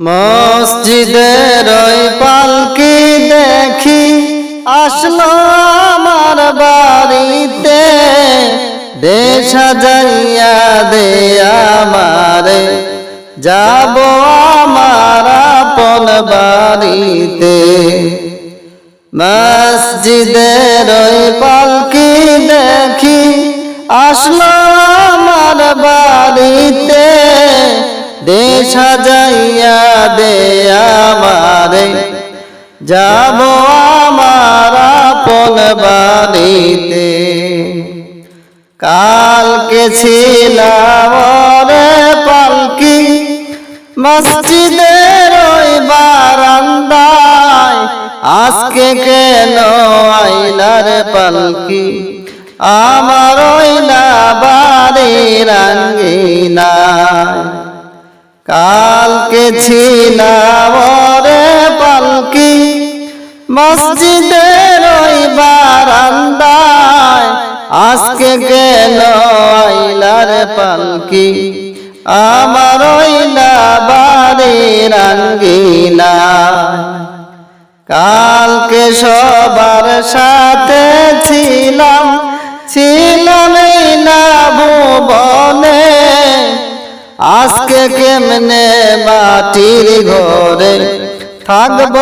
মসজিদের ওই পালকি দেখি আসলো আমার বাড়িতে। দে সাজাইয়া দে আমারে। যাব আমার আপন বাড়িতে। মসজিদের ওই পালকি দেখি আসলো আমার বাড়িতে। দে সাজাইয়া দে আমারে, যাব আমার আপন বাড়িতে। কালকে ছিলাম পালকি, মসজিদের ওই বারান্দায়। আজকে কেন আইলার পালকি, আমার ওইলা বাড়ির আঙ্গিনায়? কালকে ছিলাম পালকি মসজিদের ওই বারান্দায়, আজকে কেন আইলার পালকি। আমার ওইলা বাড়ির আঙ্গিনা। কালকে সবার সাথে ছিলাম ছিলাম না ভুবনে আজকে কেমনে মাটির ঘরে থাকব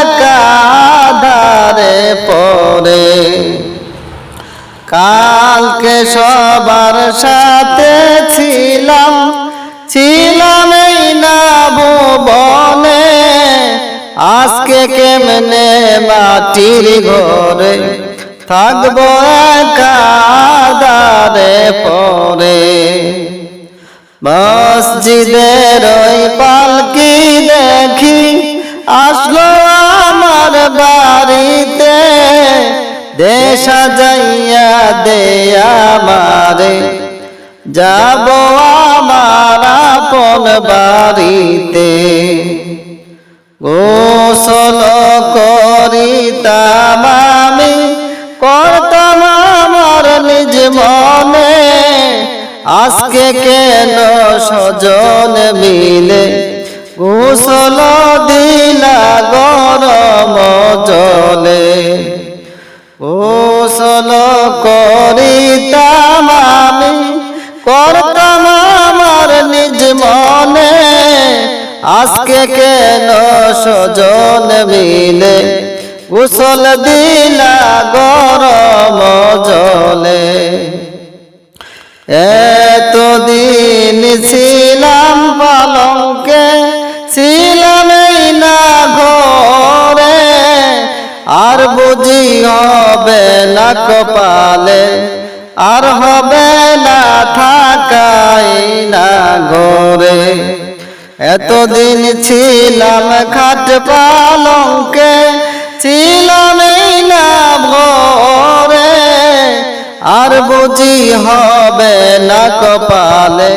একাধারে পরে? কালকে সবার সাথে ছিলাম ছিলাম এই না ভুবনে আজকে কেমনে মাটির ঘরে থাকব একাধারে পরে? মসজিদের ওই পালকি দেখি আসলো আমার বাড়িতে। দেশা যাইয়া দে আমারে। যাব আমার আপন বাড়িতে। গোসল করতাম আজকে কেন সজন মিলে? গোসল দিলা গরম জলে। গোসল করিতাম আমি, করতাম আমার নিজ মনে। আজকে কেন সজন মিলে? গোসল দিলা গরম জলে। এতদিন না কপালে, আর হবে না থাকাই না ঘরে। এতদিন ছিলাম খাট পালঙ্কে, ছিলাম না ভরে। আর বুঝি হবে না কপালে,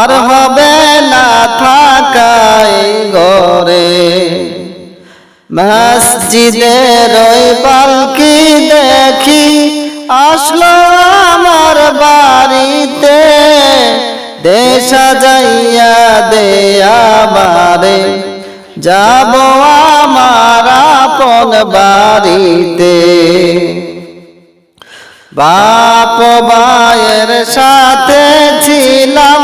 আর হবে না থাকাই গরে মসজিদের ওই পালকি দেখি? আসলো আমার বাড়িতে, দেশা যাইয়া দে আমারে। যাব আমার আপন বাড়িতে। বাপ ভাইয়ের সাথে ছিলাম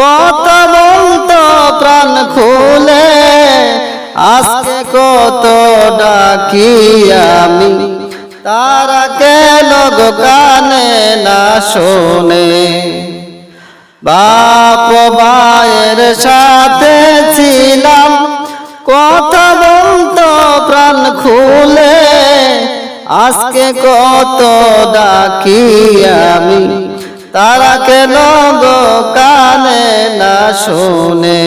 কত বলতো, প্রাণ খুলে। আজকে কত ডাকি আমি তারা কেন গো কানে না শোনে বাপ ভাইয়ের সাথে ছিলাম কথা বলতো প্রাণ খুলে আজকে কত ডাকি আমি তারা কেন গো কানে না শোনে?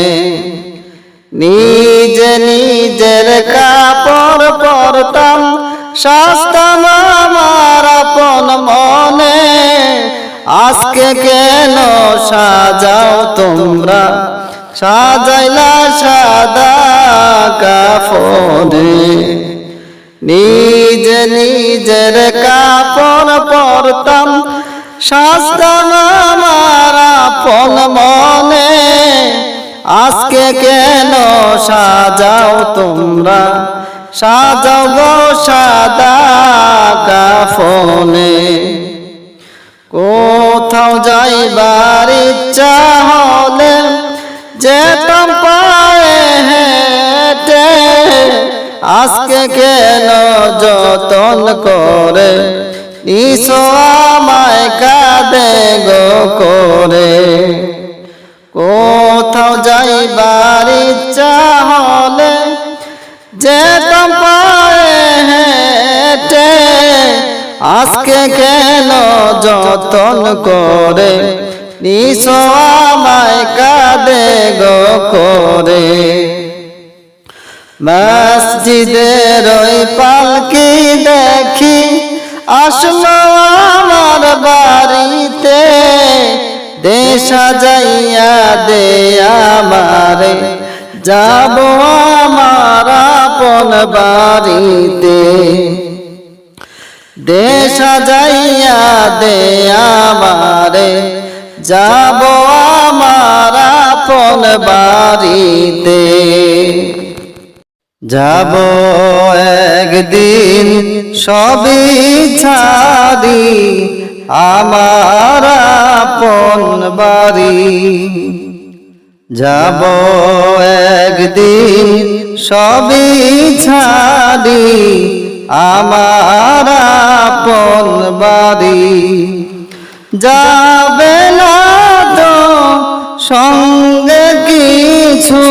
নিজে নিজের কাপড় পরতাম শাস্তাম আমার আপন মনে। আজকে কেন সাজাও তোমরা? সাজাইলা সাদা কাফনে নিজ নিজের কাপড় পরতাম শাস্তাম আমার আপন মনে। আজকে কেন সাজাও তোমরা? সাজাও গো সাদা কাফনে। কোথাও যাইবার ইচ্ছা হলে যেতাম পায়ে হেঁটে, আজকে কেন যতন করে? ইসো আমায় কাঁদে গো করে। যাইবার ইচ্ছা হলে যেতাম পায়ে হেঁটে আজকে কেন যতন করে নিশো আমায় কাঁদে গো করে। মসজিদের ওই পালকি দেখি, আসলো আমার বাড়িতে। দেশা যাইয়া দে আমারে, যাব আমার আপন বাড়িতে। দেশা যাইয়া দে আমারে, যাব আমার আপন বাড়িতে। যাব একদিন সবই ছাড়ি আমার আপন বাড়ি যাব একদিন সবই ছাড়ি, আমার আপন বাড়ি। যাবে না তো সঙ্গে কিছু,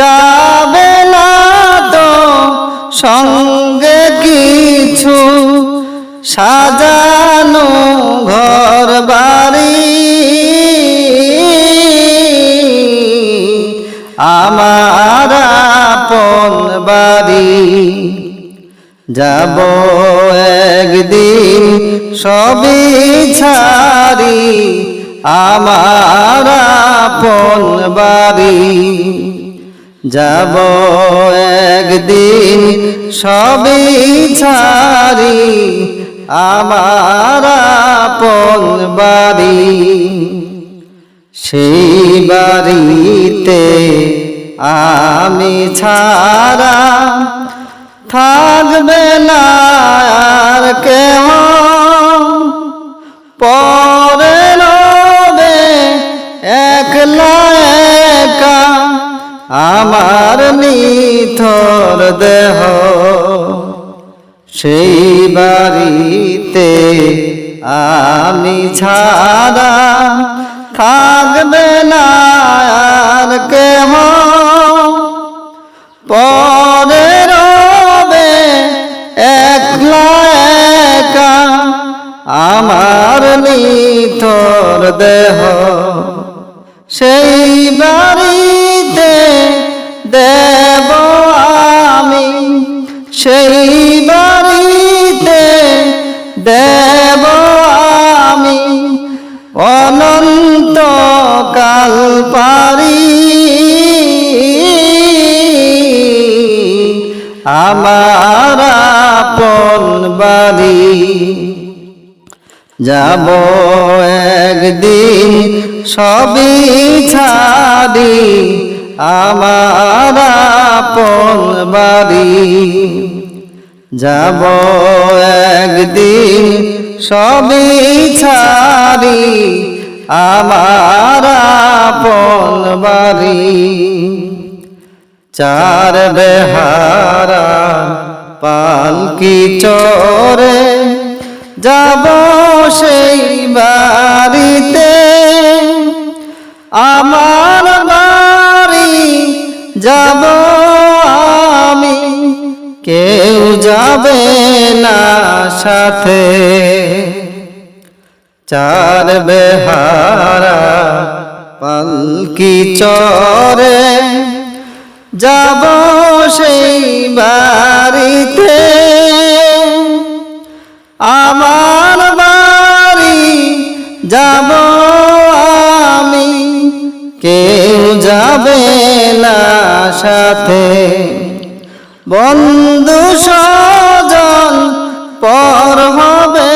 যাবে না তো সঙ্গে কিছু। সাজানো ঘর বাড়ি। আমার আপন বাড়ি। যাব একদিন সবই ছাড়ি আমার আপন বাড়ি। যাব একদিন সবই ছাড়ি আমার আপন বাড়ি, সেই বাড়িতে আমি ছাড়া থাকবে না আর কেহ। পরে রবে একলা একা আমার নিথর দেহ। সেই আমি ছাড়া থাকবে না আর কেহ। পরে রবে একলা একা আমার নিথর দেহ। সেই বাড়িতে যাব একদিন সবই ছাড়ি, আমার আপন বাড়ি। যাব একদিন সবই ছাড়ি, আমার আপন বাড়ি। চার বেহারা পালকি চরে যাব সেই বাড়িতে। আমার বাড়ি যাব আমি। কেউ যাবে না সাথে। চার বেহারা পালকি চরে। যাব সেই বাড়িতে। আমার বাড়ি যাব আমি। কেউ যাবে না সাথে। বন্ধু সজন পর হবে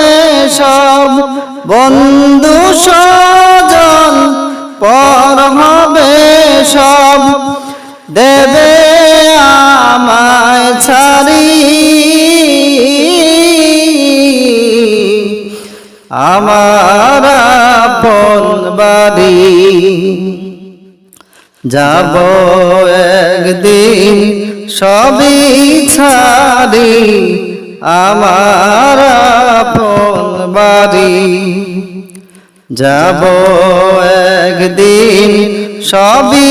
সব। বন্ধু সজন পর হবে সব। দেবে আমার আপন বাড়ি যাব একদিন সবই ছাড়ি আমার আপন বাড়ি। যাব একদিন সবই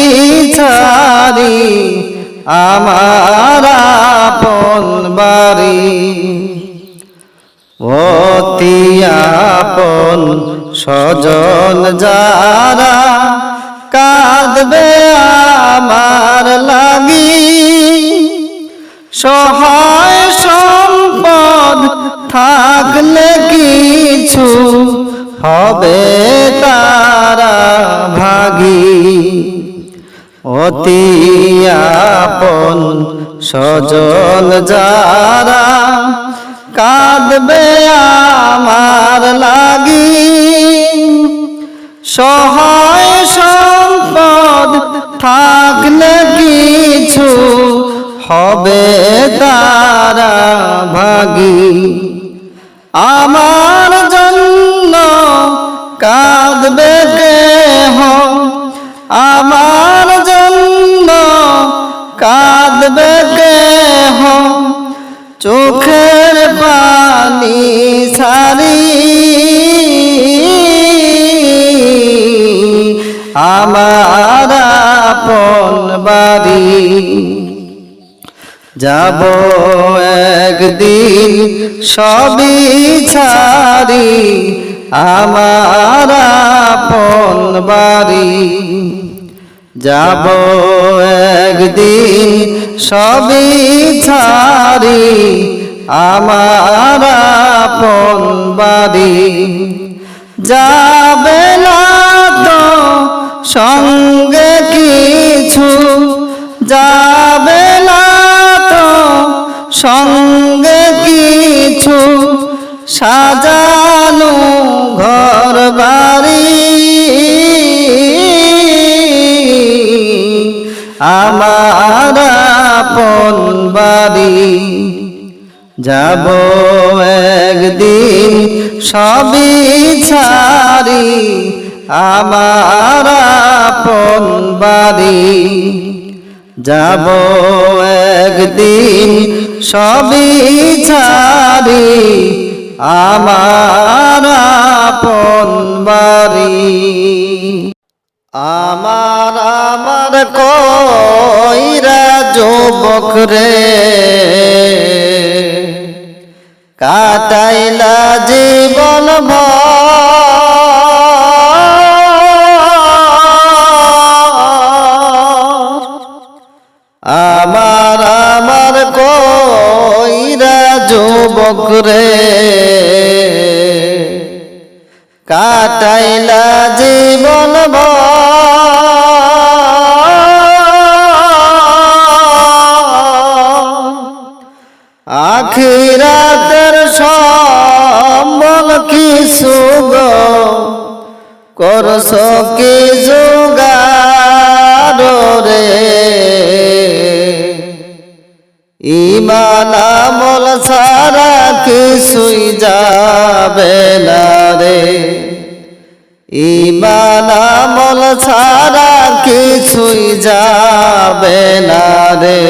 ছাড়ি আমার আপন বাড়ি। আপন স্বজন যারা কাঁদবে আমার লাগি। সহায় সম্পদ থাকলে কিছু হবে তারা ভাগী। অতি আপন সজল যারা কাঁদবে আমার লাগি। সহায় সম্পদ থাকলে কিছু হবে তারা ভাগী। আপন বাড়ি যাব একদিন সবই ছাড়ি আমার আপন বাড়ি যাব একদিন সবই ছাড়ি আমার আপন বাড়ি যাবে না সঙ্গে কিছু যাবে না তো সঙ্গে কিছু সাজানো ঘর বাড়ি। আমার আপন বাড়ি। যাব একদিন সবই ছাড়ি। আমার আপন বাড়ি যাব একদিন সবই ছাড়ি। আমার আপন বাড়ি। আমার আমার কইরা যুবক রে। কাটাইলা জীবন ভর যুবক রে কাটাইলা জীবন আখিরাতের সম্বল কিছু গো করস কি যোগার রে? ইমান আমল সারা কিছুই যাবে না রে। ইমান আমল সারা কিছুই যাবে না রে।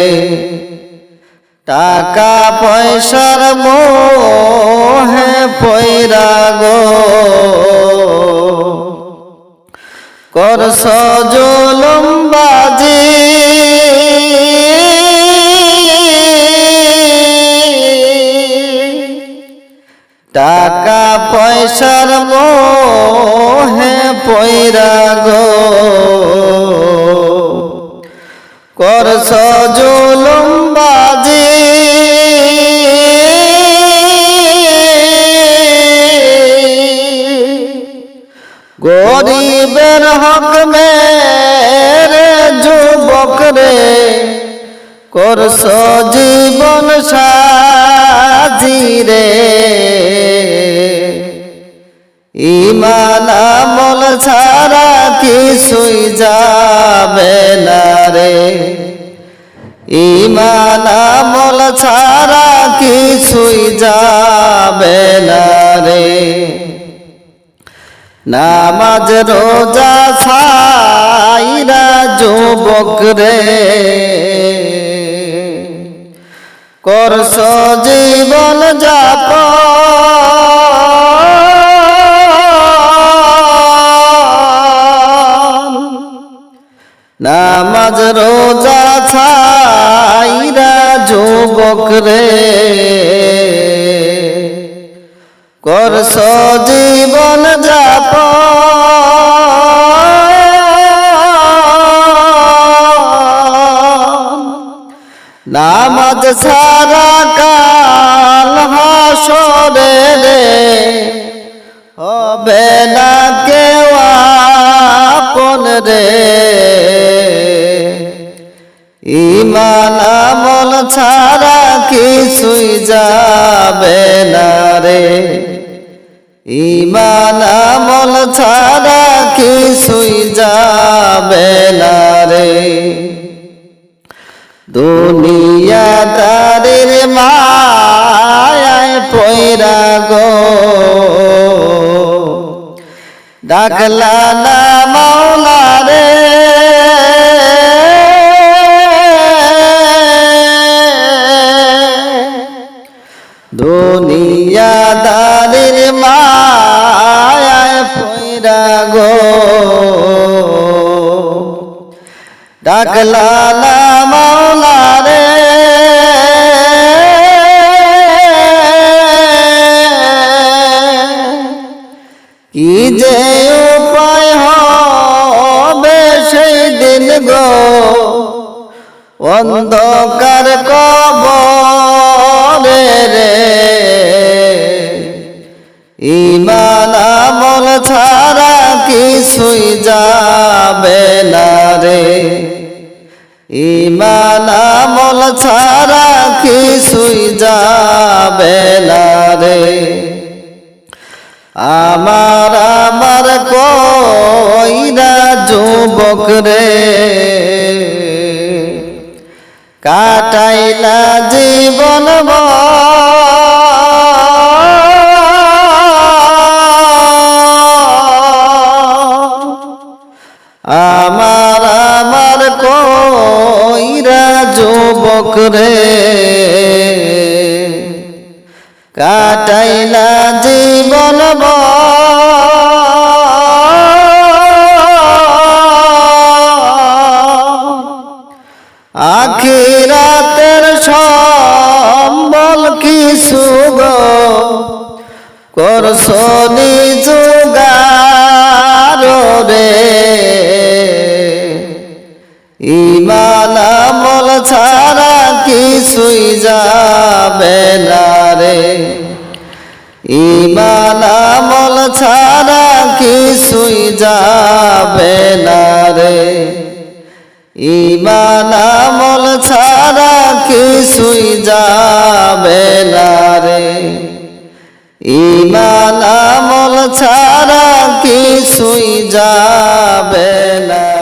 টাকা পয়সার মোহে পয়রা গো। করস জুলুম টাকা পয়সার মোহে পয়রা গো। করস জুলুম বাজি। গরিবের হক মেরে যুবক রে করস জীবন সাজি রে। ইমান আমল ছাড়া কিছুই যাবে না রে। ইমান আমল ছাড়া কিছুই যাবে না রে। নামাজ রোজা ছাইরা যুবক রে। করস জীবন যাপ নামাজ রোজা ছাইরা যুবক রে। করস জীবন যাপ নামাজ সারা কাল হাসরে রে হবে না কেউ আপন রে। ইমান আমল ছাড়া কিছুই যাবে না রে। ইমান আমল ছাড়া কিছুই যাবে না রে। দুনিয়া তারের মায় পয়রা গো। ডাকলা না মাওলা রে। দুনিয়া দারের মায় পয়রা গো। ডাকলা অন্ধকার কবরে রে। ইমান আমল ছাড়া কিছুই যাবে না রে। ইমান আমল ছাড়া কিছুই যাবে না রে। আমার আমার কইরা যুবক রে। কাটাইলা জীবন আমার কিছুই যাবে না রে। ইমান আমল ছাড়া কিছুই যাবে না রে। ইমান আমল ছাড়া কিছুই যাবে না রে। ইমান আমল ছাড়া কিছুই যাবে না